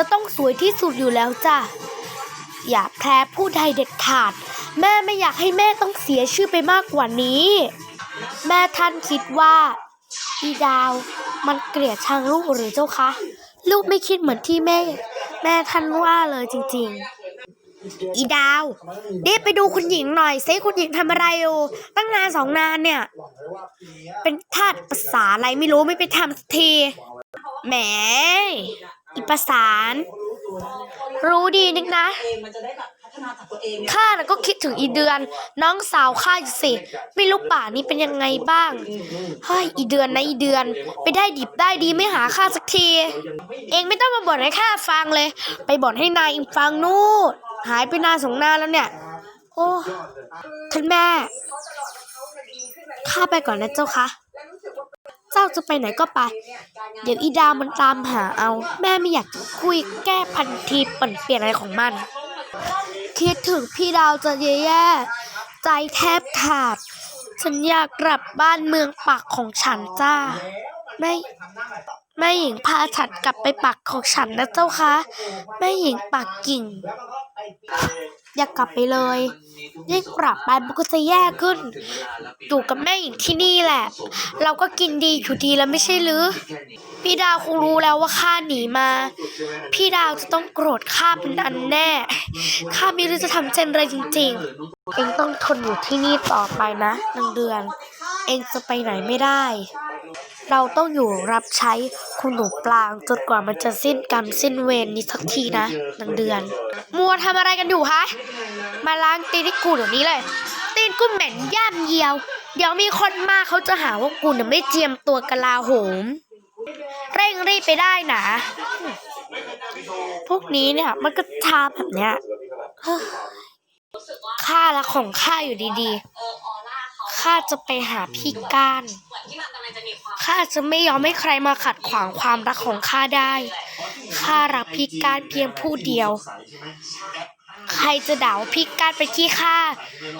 จะต้องสวยที่สุดอยู่แล้วจ้ะ อย่าแพ้ผู้ใดเด็ดขาด แม่ไม่อยากให้แม่ต้องเสียชื่อไปมากกว่านี้ แม่ท่านคิดว่าอีดาวมันเกลียดชังลูกหรือเจ้าคะ ลูกไม่คิดเหมือนที่แม่ แม่ท่านว่าเลยจริง ๆ อีดาวรีบไปดูคุณหญิงหน่อยเซคุณหญิงทำอะไรอยู่ตั้งนานสองนานเนี่ย เป็นทาสภาษาอะไรไม่รู้ไม่ไปทำสักทีแหม ประสาน รู้ดีนึกนะเองมันจะได้แบบพัฒนาจากตัวเองเนี่ยข้าน่ะก็คิดถึงอีเดือน น้องสาวข้าอยู่สิไม่รู้ป่านี้เป็นยังไงบ้างเฮ้ยอีเดือนนะอีเดือน ไปได้ดิบได้ดีไม่หาข้าสักที เองไม่ต้องมาบ่นให้ข้าฟังเลย ไปบ่นให้นายอิงฟังนู่นหายไปนานสองนานแล้วเนี่ย โอ้ท่านแม่ข้าไปก่อนนะเจ้าคะเจ้าจะไปไหนก็ไป เดี๋ยวอีดาวมันตามหาเอา แม่ไม่อยากจะคุยแก้พันทีเปลี่ยนเปลี่ยนอะไรของมัน คิดถึงพี่ดาวจะแย่ๆใจแทบขาด ฉันอยากกลับบ้านเมืองปักของฉันจ้าแม่ แม่หญิงพาฉันกลับไปปักของฉันนะเจ้าคะ แม่หญิงปักกิ่ง อยากกลับไปเลยยิ่งกลับไปมันก็จะแย่ขึ้น อยู่กับแม่หญิงที่นี่แหละ เราก็กินดีอยู่ดีแล้วไม่ใช่หรือ พี่ดาวคงรู้แล้วว่าข้าหนีมา พี่ดาวจะต้องโกรธข้าเป็นอันแน่ ข้าไม่รู้จะทำเช่นไรจริง ๆ เองต้องทนอยู่ที่นี่ต่อไปนะนางเดือน เองจะไปไหนไม่ได้ เราต้องอยู่รับใช้คุณหนูปลางจนกว่ามันจะสิ้นกรรมสิ้นเวรนี้สักทีนะนางเดือน มัวทำอะไรกันอยู่ฮะมาล้างตีนให้กูเดี๋ยวนี้เลย ตีนกูเหม็นย่ำเยียว เดี๋ยวมีคนมาเขาจะหาว่ากูเนี่ยไม่เจียมตัวกะลาโหม เร่งรีบไปได้นะพวกนี้เนี่ยมันก็ทาแบบเนี้ยเฮ้ยข้าละของข้าอยู่ดีๆข้าจะไปหาพี่ก้าน ข้าจะไม่ยอมให้ใครมาขัดขวางความรักของข้าได้ ข้ารักพี่ก้านเพียงผู้เดียว ใครจะด่าว่าพี่ก้านไปขี้ข้า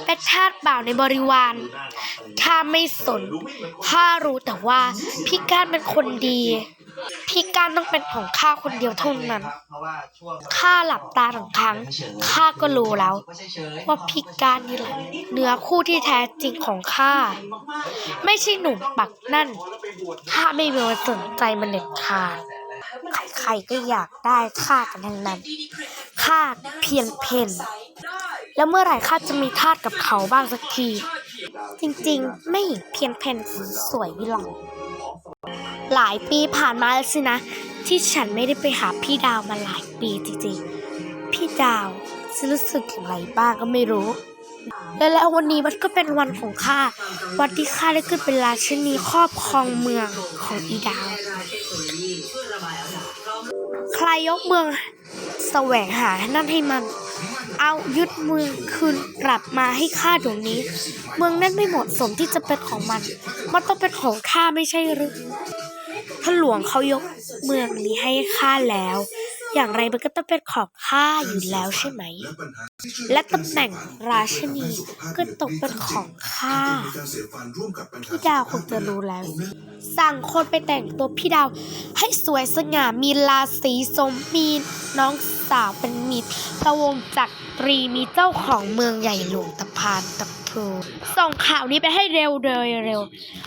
เป็นทาสบ่าวในบริวารข้าไม่สน ข้ารู้แต่ว่าพี่ก้านเป็นคนดี พี่ก้านต้องเป็นของข้าคนเดียวเท่านั้นข้าหลับตาทั้งครั้งข้าก็รู้แล้ว ว่าพี่ก้านนี่แหละเนื้อคู่ที่แท้จริงของข้าไม่ใช่หนุ่มปักนั่นข้าไม่มีวันสนใจมันเด็ดขาดใครๆก็อยากได้ข้ากันทั้งนั้นข้าเพียงเพนแล้วเมื่อไหร่ข้าจะมีทาสกับเขาบ้างสักที จริงๆ ไม่เพียงเพนสวยวิหรอก หลายปีผ่านมาแล้วสินะ ที่ฉันไม่ได้ไปหาพี่ดาวมาหลายปีจริงๆ พี่ดาวจะรู้สึกอย่างไรบ้างก็ไม่รู้ และแล้ววันนี้มันก็เป็นวันของข้า วันที่ข้าได้ขึ้นเป็นราชินีครอบครองเมืองของอีดาว ใครยกเมืองแสวงหานั่นให้มัน เอายึดเมืองคืนกลับมาให้ข้าเดี๋ยวนี้ เมืองนั้นไม่เหมาะสมที่จะเป็นของมัน มันต้องเป็นของข้าไม่ใช่หรือานหลวงเขายกเมืองนี้ให้ข้าแล้ว อย่างไรมันก็ต้องเป็นของข้าอยู่แล้วใช่ไหม และตำแหน่งราชินีก็ตกเป็นของข้าพี่ดาวคงจะรู้แล้ว สั่งคนไปแต่งตัวพี่ดาวให้สวยสง่ามีราศีสมมีน้อง สาวเป็นมีตะวงจักรีมีเจ้าของเมืองใหญ่หลวงตะพานตะพูส่งข่าวนี้ไปให้เร็วเลยเร็ว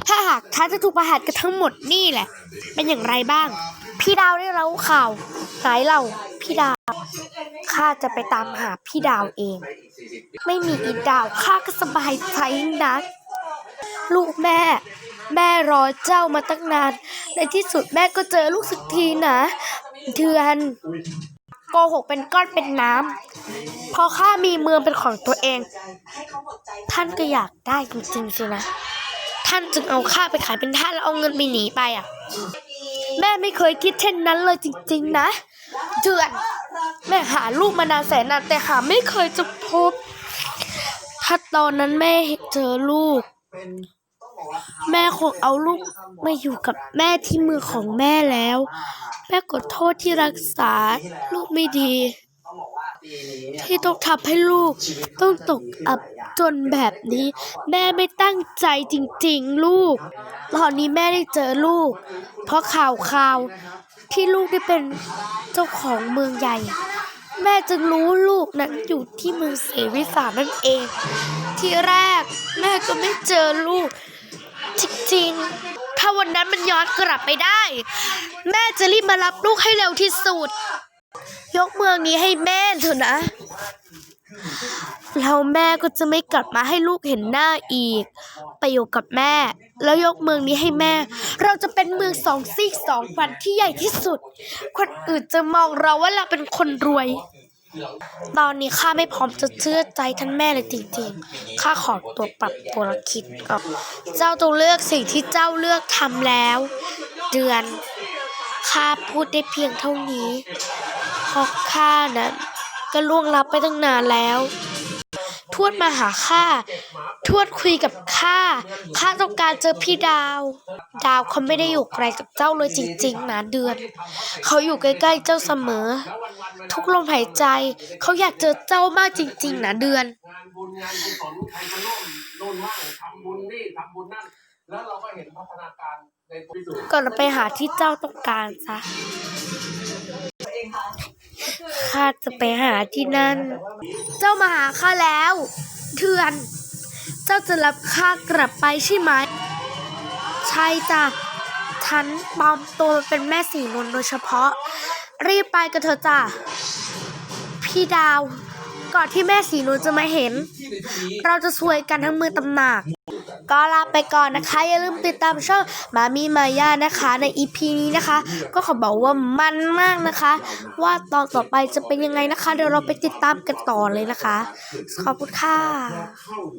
ถ้าหากท่านจะถูกประหารกันทั้งหมดนี่แหละ เป็นอย่างไรบ้าง พี่ดาวได้รู้ข่าวหายเราพี่ดาวข้าจะไปตามหาพี่ดาวเอง ไม่มีอีดาวข้าก็สบายใจนัก ลูกแม่ แม่รอเจ้ามาตั้งนาน ในที่สุดแม่ก็เจอลูกสักทีนะ เดือน โกหกเป็นก้อนเป็นน้ำพอข้ามีเมืองเป็นของตัวเอง ท่านก็อยากได้จริงๆสินะ ท่านจึงเอาข้าไปขายเป็นท่าแล้วเอาเงินไปหนีไปอะ แม่ไม่เคยคิดเช่นนั้นเลยจริง ๆ นะเดือนแม่หาลูกมานานแสนนานแต่หาไม่เคยจะพบ ถ้าตอนนั้นแม่เจอลูก แม่คงเอาลูกมาอยู่กับแม่ที่มือของแม่แล้ว แม่ขอโทษที่รักษาลูกไม่ดี ที่ต้องทำให้ลูก ต้องตกอับจนแบบนี้ แม่ไม่ตั้งใจจริงๆ ลูก ตอนนี้แม่ได้เจอลูก เพราะข่าวข่าวที่ลูกได้เป็นเจ้าของเมืองใหญ่ แม่จึงรู้ลูกนั้นอยู่ที่เมืองเสวิสานั่นเอง ที่แรกแม่ก็ไม่เจอลูก จริงๆ ถ้าวันนั้นมันย้อนกลับไปได้ แม่จะรีบมารับลูกให้เร็วที่สุด ยกเมืองนี้ให้แม่เถอะนะ แล้วแม่ก็จะไม่กลับมาให้ลูกเห็นหน้าอีก ไปอยู่กับแม่ แล้วยกเมืองนี้ให้แม่ เราจะเป็นเมืองสองซีกสองฟันที่ใหญ่ที่สุด คนอื่นจะมองเราว่าเราเป็นคนรวย ตอนนี้ข้าไม่พร้อมจะเชื่อใจท่านแม่เลยจริงๆ ข้าขอตัวปรับตัวละคิดก่อนเจ้าต้องเลือกสิ่งที่เจ้าเลือกทำแล้ว เดือน ข้าพูดได้เพียงเท่านี้เพราะข้านั้นก็ล่วงลับไปตั้งนานแล้ว ทวดมาหาข้า ทวดคุยกับข้า ข้าต้องการเจอพี่ดาว ดาวเขาไม่ได้อยู่ไกลกับเจ้าเลยจริงๆนะเดือน เขาอยู่ใกล้ๆเจ้าเสมอ ทุกลมหายใจ เขาอยากเจอเจ้ามากจริง ๆนะเดือน งานบุญงานกุศลใครมาร่วมโน่นว่างทำบุญนี่ทำบุญนั่น แล้วเราก็เห็นพัฒนาการในตัวพิสูจน์ก่อนเราไปหาที่เจ้าต้องการซะเองค่ะ ข้าจะไปหาที่นั่น เจ้ามาหาข้าแล้วเถื่อน เจ้าจะรับข้ากลับไปใช่ไหม ใช่จ้ะฉันปลอมตัวเป็นแม่สีนวลโดยเฉพาะ รีบไปกันเถอะจ้ะ พี่ดาว ก่อนที่แม่สีนวลจะมาเห็น เราจะซวยกันทั้งมือตำหนัก ก็ลาไปก่อนนะคะ อย่าลืมติดตามช่องมามีมายานะคะ ในอีพีนี้นะคะ ก็ขอบอกว่ามันมากนะคะ ว่าตอนต่อไปจะเป็นยังไงนะคะ เดี๋ยวเราไปติดตามกันต่อเลยนะคะ ขอบคุณค่ะ